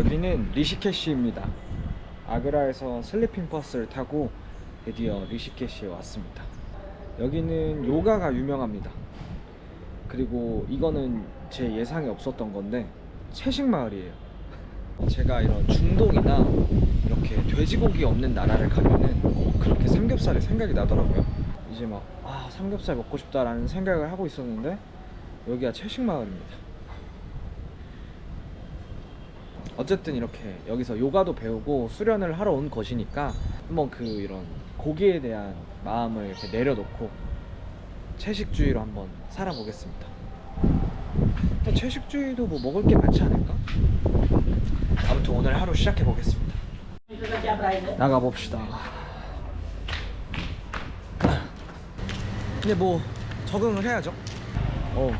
여기는 리시케시입니다. 아그라에서 슬리핑 버스를 타고 드디어 리시케시에 왔습니다. 여기는 요가가 유명합니다. 그리고 이거는 제 예상에 없었던 건데 채식 마을이에요. 제가 이런 중동이나 이렇게 돼지고기 없는 나라를 가면은 꼭 그렇게 삼겹살이 생각이 나더라고요. 이제 막 아, 삼겹살 먹고 싶다라는 생각을 하고 있었는데 여기가 채식 마을입니다. 어쨌든 이렇게 여기서 요가도 배우고 수련을 하러 온 것이니까 한번 그 이런 고기에 대한 마음을 이렇게 내려놓고 채식주의로 한번 살아보겠습니다. 채식주의도 뭐 먹을 게 많지 않을까? 아무튼 오늘 하루 시작해 보겠습니다. 나가 봅시다. 근데 뭐 적응을 해야죠. 어.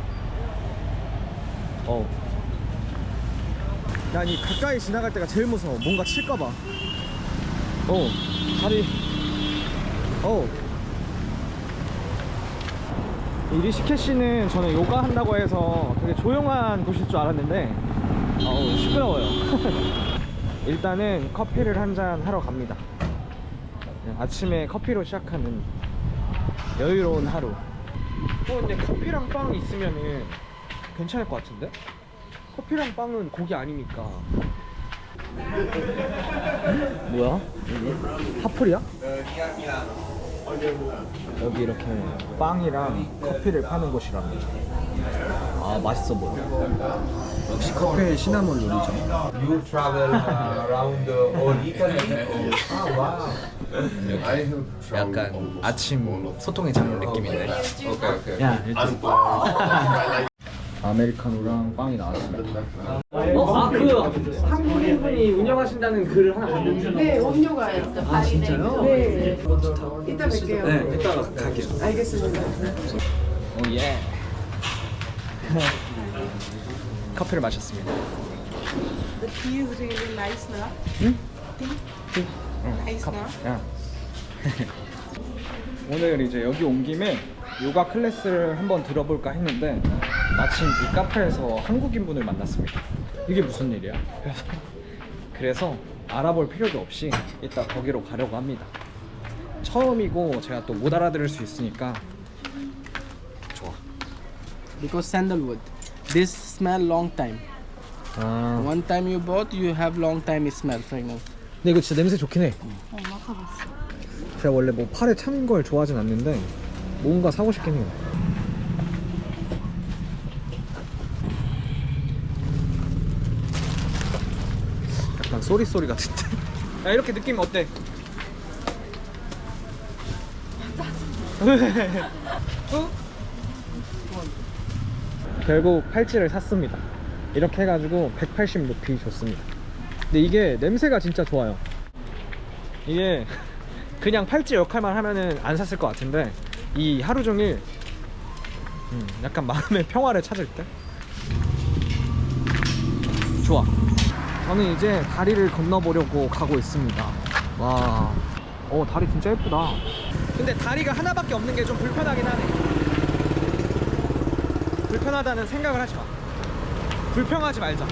어. 난 이 가까이 지나갈 때가 제일 무서워. 뭔가 칠까봐. 어. 다리. 어. 이 리시케시는 저는 요가 한다고 해서 되게 조용한 곳일 줄 알았는데 어우 시끄러워요 일단은 커피를 한 잔 하러 갑니다 네, 아침에 커피로 시작하는 여유로운 하루 어 근데 커피랑 빵 있으면은 괜찮을 것 같은데? 커피랑 빵은 고기 아니니까 뭐야? 여기? 하플이야? 여기 이렇게 빵이랑 커피를 파는 곳이랍니다. 아 맛있어 보여. 역시 커피의 시나몬 롤이죠. You travel around uh, all Italy? Oh wow. 약간 아침 소통의 장르 느낌인데. Okay, okay. 야 일단 아메리카노랑 빵이 나왔습니다. 어, 아 그 한국인 분이 운영하신다는 글을 하나 봤는데. 네, 음료가 있어. 아 진짜요? 네. 이따 뵐게요. 네, 이따가 갈게요. 알겠습니다. 오 예. 커피를 마셨습니다. The tea is really nice now. 응? Tea? Nice 커피. now. 야. 오늘 이제 여기 온 김에 요가 클래스를 한번 들어볼까 했는데 마침 이 카페에서 한국인 분을 만났습니다. 이게 무슨 일이야? 그래서, 그래서 알아볼 필요도 없이 이따 거기로 가려고 합니다. 처음이고 제가 또 못 알아들을 수 있으니까 좋아. because sandalwood this smell long time 아, one time you bought you have long time smell fragrance 근데 이거 진짜 냄새 좋긴 해. 제가 원래 뭐 팔에 차는 걸 좋아하진 않는데 뭔가 사고 싶긴 해요. 약간 쏘리 쏘리 같은데. 야 이렇게 느낌 어때? 어? 결국 팔찌를 샀습니다. 이렇게 해가지고 180 루피 줬습니다. 근데 이게 냄새가 진짜 좋아요. 이게 그냥 팔찌 역할만 하면은 안 샀을 것 같은데 이 하루 종일 음, 약간 마음의 평화를 찾을 때 좋아. 저는 이제 다리를 건너보려고 가고 있습니다. 와, 어 다리 진짜 예쁘다. 근데 다리가 하나밖에 없는 게 좀 불편하긴 하네. 불편하다는 생각을 하지 마. 불평하지 말자.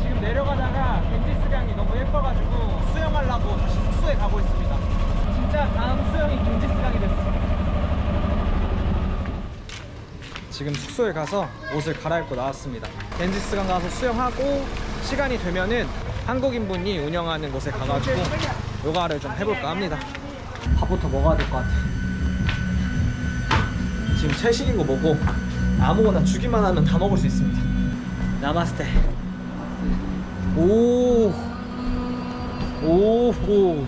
지금 내려가다가 겐지스강이 너무 예뻐가지고 수영하려고 다시 숙소에 가고 있습니다. 진짜 다음 수영이 겐지스강이 됐어. 지금 숙소에 가서 옷을 갈아입고 나왔습니다. 겐지스강 가서 수영하고 시간이 되면은 한국인 분이 운영하는 곳에 가가지고 요가를 좀 해볼까 합니다. 밥부터 먹어야 될 것 같아. 지금 채식인 거 먹고 아무거나 주기만 하면 다 먹을 수 있습니다. 나마스테. 오. 오. 오.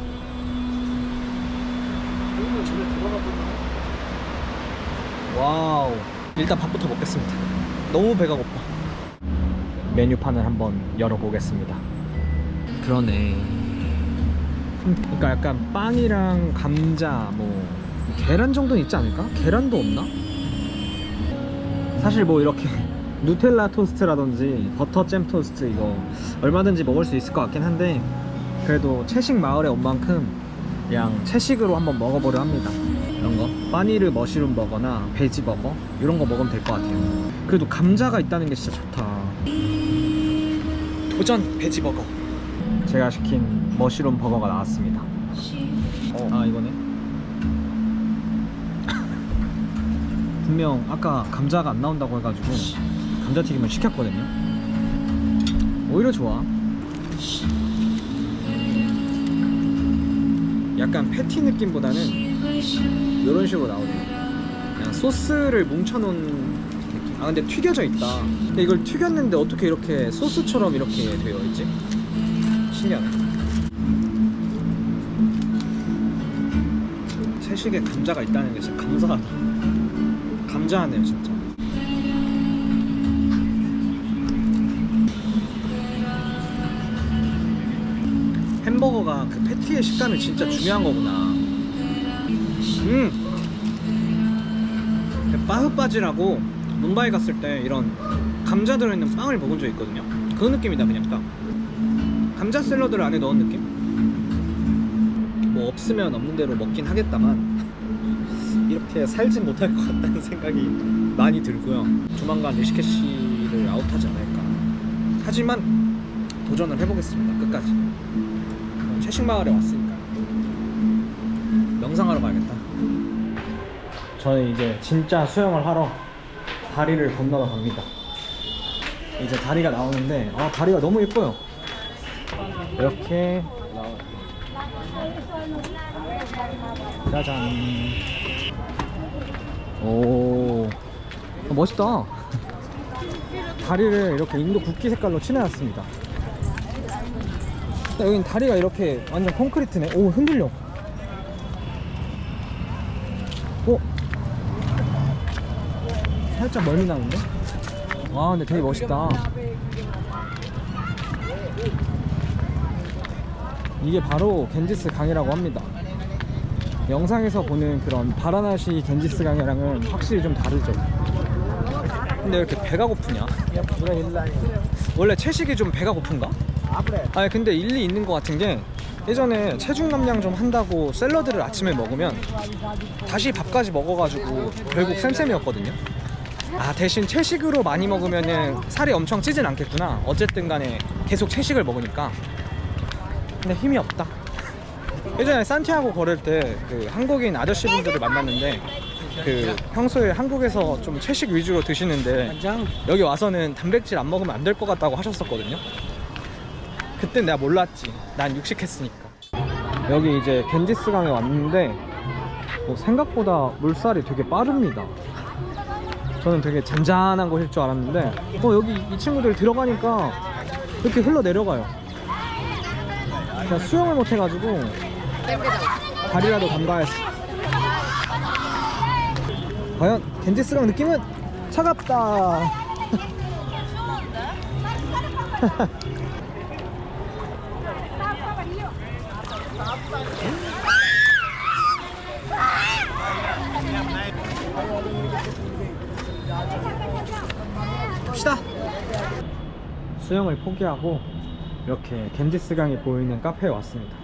와우. 일단 밥부터 먹겠습니다. 너무 배가 고파. 메뉴판을 한번 열어보겠습니다. 그러네. 그러니까 약간 빵이랑 감자 뭐 계란 정도는 있지 않을까? 계란도 없나? 사실 뭐 이렇게 누텔라 토스트라든지 버터 잼 토스트 이거 얼마든지 먹을 수 있을 것 같긴 한데 그래도 채식 마을에 온 만큼 그냥 채식으로 한번 먹어보려 합니다. 이런 거? 파니르 머시룸 버거나 베지 버거? 이런 거 먹으면 될 것 같아요. 그래도 감자가 있다는 게 진짜 좋다. 도전 베지 버거. 제가 시킨 머시룸 버거가 나왔습니다. 아 이거네. 분명 아까 감자가 안 나온다고 해가지고 감자튀김을 시켰거든요. 오히려 좋아. 약간 패티 느낌보다는 이런 식으로 나오네요. 그냥 소스를 뭉쳐놓은 느낌. 아 근데 튀겨져 있다. 근데 이걸 튀겼는데 어떻게 이렇게 소스처럼 이렇게 되어 있지? 신기하네. 채식에 감자가 있다는 게 진짜 감사하다. 감자하네요 진짜. 햄버거가 그 패티의 식감이 진짜 중요한 거구나 음 빠흐빠지라고 뭄바이 갔을 때 이런 감자 들어있는 빵을 먹은 적 있거든요 그 느낌이다 그냥 딱 감자 샐러드를 안에 넣은 느낌? 뭐 없으면 없는 대로 먹긴 하겠다만 이렇게 살진 못할 것 같다는 생각이 많이 들고요. 조만간 리시케시를 아웃하지 않을까. 하지만 도전을 해보겠습니다. 끝까지. 채식 마을에 왔으니까 명상하러 가야겠다. 저는 이제 진짜 수영을 하러 다리를 건너러 갑니다. 이제 다리가 나오는데 아 다리가 너무 예뻐요. 이렇게 짜잔. 오, 어, 멋있다. 다리를 이렇게 인도 국기 색깔로 칠해놨습니다. 여긴 다리가 이렇게 완전 콘크리트네. 오, 흔들려. 살짝 멀미 나는데? 와, 근데 되게 멋있다. 이게 바로 겐지스 강이라고 합니다. 영상에서 보는 그런 바라나시 겐지스 강이랑은 확실히 좀 다르죠. 근데 왜 이렇게 배가 고프냐? 원래 채식이 좀 배가 고픈가? 아니 근데 일리 있는 것 같은 게 예전에 체중 감량 좀 한다고 샐러드를 아침에 먹으면 다시 밥까지 먹어가지고 결국 쌤쌤이었거든요. 아 대신 채식으로 많이 먹으면은 살이 엄청 찌진 않겠구나. 어쨌든 간에 계속 채식을 먹으니까. 근데 힘이 없다. 예전에 산티아고 걸을 때 그 한국인 아저씨분들을 만났는데 그 평소에 한국에서 좀 채식 위주로 드시는데 여기 와서는 단백질 안 먹으면 안 될 것 같다고 하셨었거든요. 그때 내가 몰랐지. 난 육식했으니까. 여기 이제 겐지스강에 왔는데 뭐 생각보다 물살이 되게 빠릅니다. 저는 되게 잔잔한 곳일 줄 알았는데 어 여기 이 친구들 들어가니까 이렇게 흘러 내려가요. 그냥 수영을 못 해가지고 다리라도 담가야지. 과연 겐지스강 느낌은 차갑다. 수영을 포기하고 이렇게 겐지스강이 보이는 카페에 왔습니다.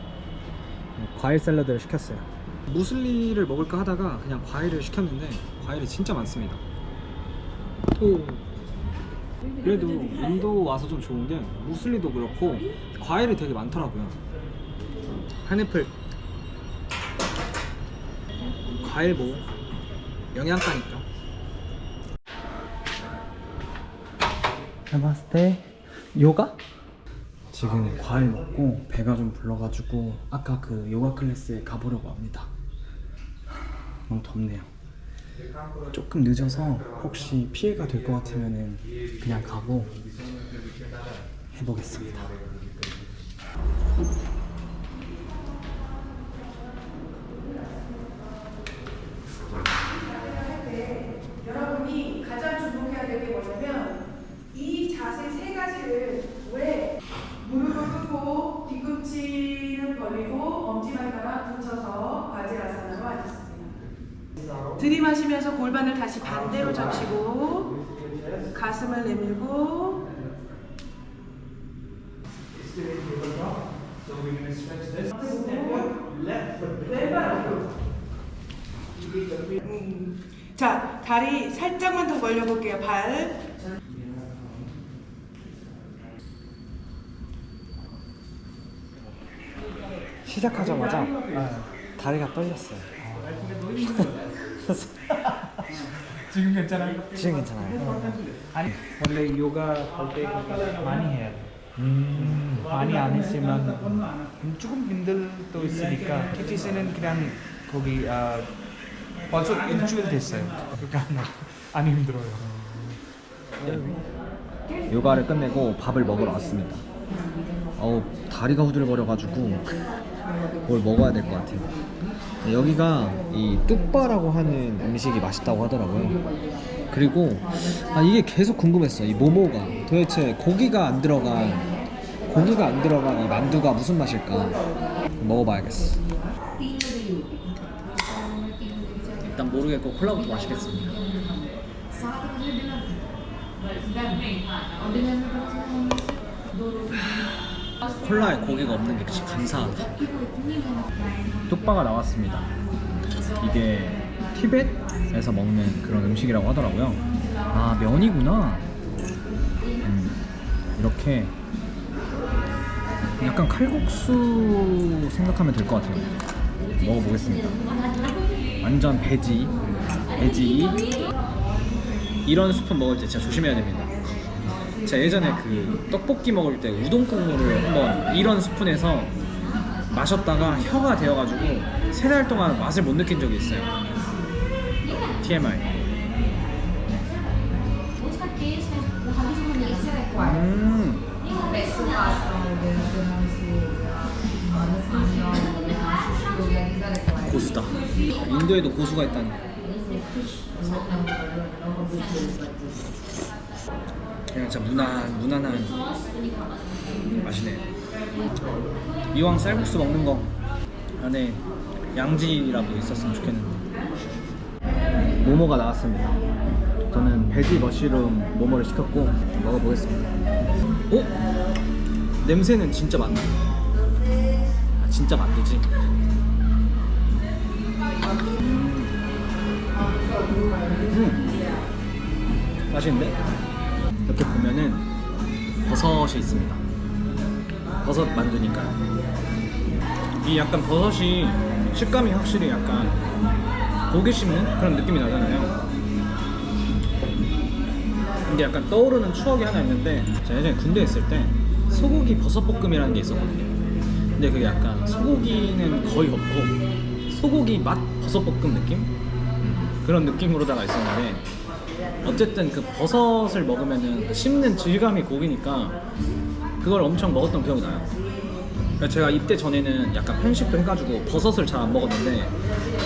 과일 샐러드를 시켰어요. 무슬리를 먹을까 하다가 그냥 과일을 시켰는데 과일이 진짜 많습니다. 오. 그래도 인도 와서 좀 좋은 게 무슬리도 그렇고 과일이 되게 많더라고요. 파인애플 과일 뭐 영양가니까. 나마스테 요가? 지금 과일 먹고 배가 좀 불러가지고 아까 그 요가 클래스에 가보려고 합니다. 너무 덥네요. 조금 늦어서 혹시 피해가 될 것 같으면은 그냥 가고 해보겠습니다. 여러분이 가장 주목해야 될 게 뭐냐면 이 자세 세 가지를 왜 무릎을 꿇고 뒤꿈치를 벌리고 엄지발가락 붙여서 바지라산으로 앉았습니다. 들이마시면서 골반을 다시 반대로 젖히고 가슴을 내밀고 자, 다리 살짝만 더 벌려볼게요. 발. 시작하자마자 다리가 떨렸어요. 지금 괜찮아요? 지금 괜찮아요. 아니 원래 요가 할때 많이 해야 돼. 많이 안 했으면 조금 힘들 또 있으니까 TTC는 그냥 거기 아, 벌써 일주일 됐어요. 그러니까 안 힘들어요. 요가를 끝내고 밥을 먹으러 왔습니다. 어우 다리가 후들거려가지고 뭘 먹어야 될 것 같아요. 여기가 이 뚝바라고 하는 음식이 맛있다고 하더라고요. 그리고 아 이게 계속 궁금했어. 이 모모가 도대체 고기가 안 들어간 고기가 안 들어간 이 만두가 무슨 맛일까? 먹어봐야겠어. 일단 모르겠고 콜라부터 마시겠습니다. 콜라에 고기가 없는 게 진짜 감사하다. 뚝바가 나왔습니다. 이게 티벳에서 먹는 그런 음식이라고 하더라고요. 아 면이구나. 음, 이렇게 약간 칼국수 생각하면 될 것 같아요. 먹어보겠습니다. 완전 배지, 배지. 이런 스푼 먹을 때 진짜 조심해야 됩니다. 제가 예전에 그 떡볶이 먹을 때 우동 국물을 한번 이런 스푼에서 마셨다가 혀가 되어가지고 세 달 동안 맛을 못 느낀 적이 있어요. TMI. 음. 고수다. 인도에도 고수가 있다니. 그냥 진짜 무난 무난한 맛이네. 이왕 쌀국수 먹는 거 안에 양지라도 있었으면 좋겠는데. 모모가 나왔습니다. 저는 베지 머쉬룸 모모를 시켰고 먹어보겠습니다. 오? 냄새는 진짜 만두. 아, 진짜 만두지. 음. 맛있는데? 이렇게 보면은 버섯이 있습니다. 버섯 만두니까. 이 약간 버섯이 식감이 확실히 약간 고기 씹는 그런 느낌이 나잖아요. 근데 약간 떠오르는 추억이 하나 있는데 제가 예전에 군대에 있을 때 소고기 버섯볶음이라는 게 있었거든요. 근데 그게 약간 소고기는 거의 없고 소고기 맛 버섯볶음 느낌? 그런 느낌으로다가 있었는데 어쨌든 그 버섯을 먹으면은 그 씹는 질감이 고기니까 그걸 엄청 먹었던 기억이 나요. 그러니까 제가 입대 전에는 약간 편식도 해가지고 버섯을 잘 안 먹었는데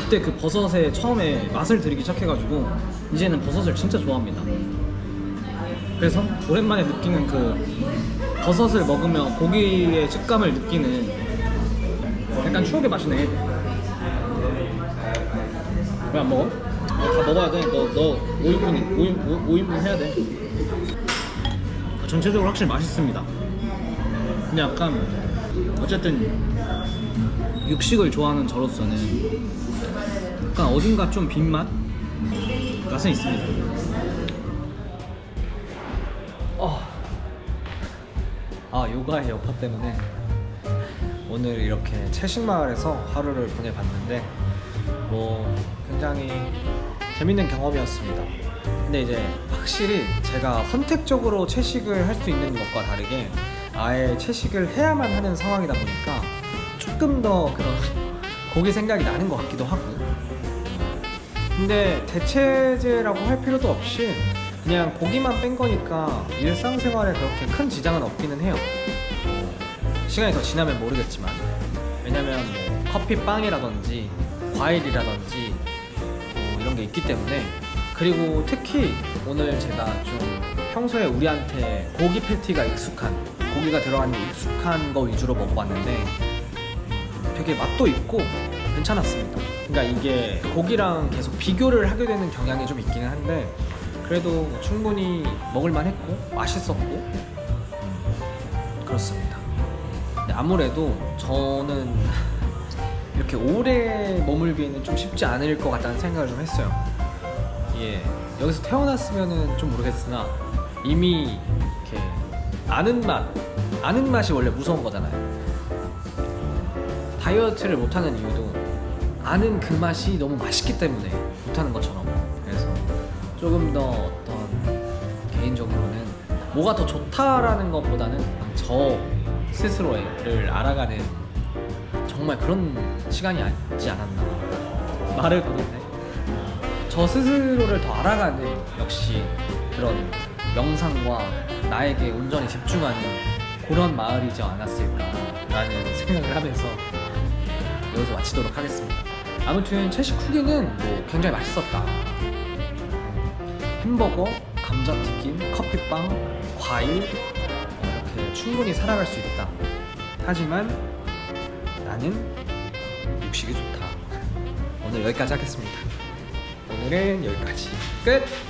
그때 그 버섯에 처음에 맛을 들이기 시작해가지고 이제는 버섯을 진짜 좋아합니다. 그래서 오랜만에 느끼는 그 버섯을 먹으며 고기의 식감을 느끼는 약간 추억의 맛이네. 왜 안 먹어? 어, 다 먹어야 돼. 너, 너 5인분, 5인, 5인분 해야 돼. 전체적으로 확실히 맛있습니다. 근데 약간, 어쨌든, 육식을 좋아하는 저로서는 약간 어딘가 좀 빈맛? 맛은 있습니다. 어. 아, 요가의 여파 때문에 오늘 이렇게 채식마을에서 하루를 보내봤는데 뭐 굉장히 재밌는 경험이었습니다. 근데 이제 확실히 제가 선택적으로 채식을 할 수 있는 것과 다르게 아예 채식을 해야만 하는 상황이다 보니까 조금 더 그런 고기 생각이 나는 것 같기도 하고 근데 대체제라고 할 필요도 없이 그냥 고기만 뺀 거니까 일상생활에 그렇게 큰 지장은 없기는 해요. 뭐 시간이 더 지나면 모르겠지만 왜냐면 뭐 커피 빵이라든지 과일이라든지 뭐 이런 게 있기 때문에 그리고 특히 오늘 제가 좀 평소에 우리한테 고기 패티가 익숙한 고기가 들어가는 게 익숙한 거 위주로 먹어봤는데 되게 맛도 있고 괜찮았습니다. 그러니까 이게 고기랑 계속 비교를 하게 되는 경향이 좀 있기는 한데 그래도 충분히 먹을만 했고 맛있었고 음, 그렇습니다. 아무래도 저는 이렇게 오래 머물기에는 좀 쉽지 않을 것 같다는 생각을 좀 했어요. 예 여기서 태어났으면은 좀 모르겠으나 이미 이렇게 아는 맛 아는 맛이 원래 무서운 거잖아요 다이어트를 못하는 이유도 아는 그 맛이 너무 맛있기 때문에 못하는 것처럼 그래서 조금 더 어떤 개인적으로는 뭐가 더 좋다라는 것보다는 저 스스로를 알아가는 정말 그런 시간이 아니지 않았나 말을 거뒀네 저 스스로를 더 알아가는 역시 그런 명상과 나에게 온전히 집중하는 그런 마을이지 않았을까라는 생각을 하면서 여기서 마치도록 하겠습니다. 아무튼 채식 후기는 뭐 굉장히 맛있었다. 햄버거, 감자튀김, 커피빵, 과일 어, 이렇게 충분히 살아갈 수 있다. 하지만 나는 육식이 좋다. 오늘 여기까지 하겠습니다. 오늘은 여기까지 끝.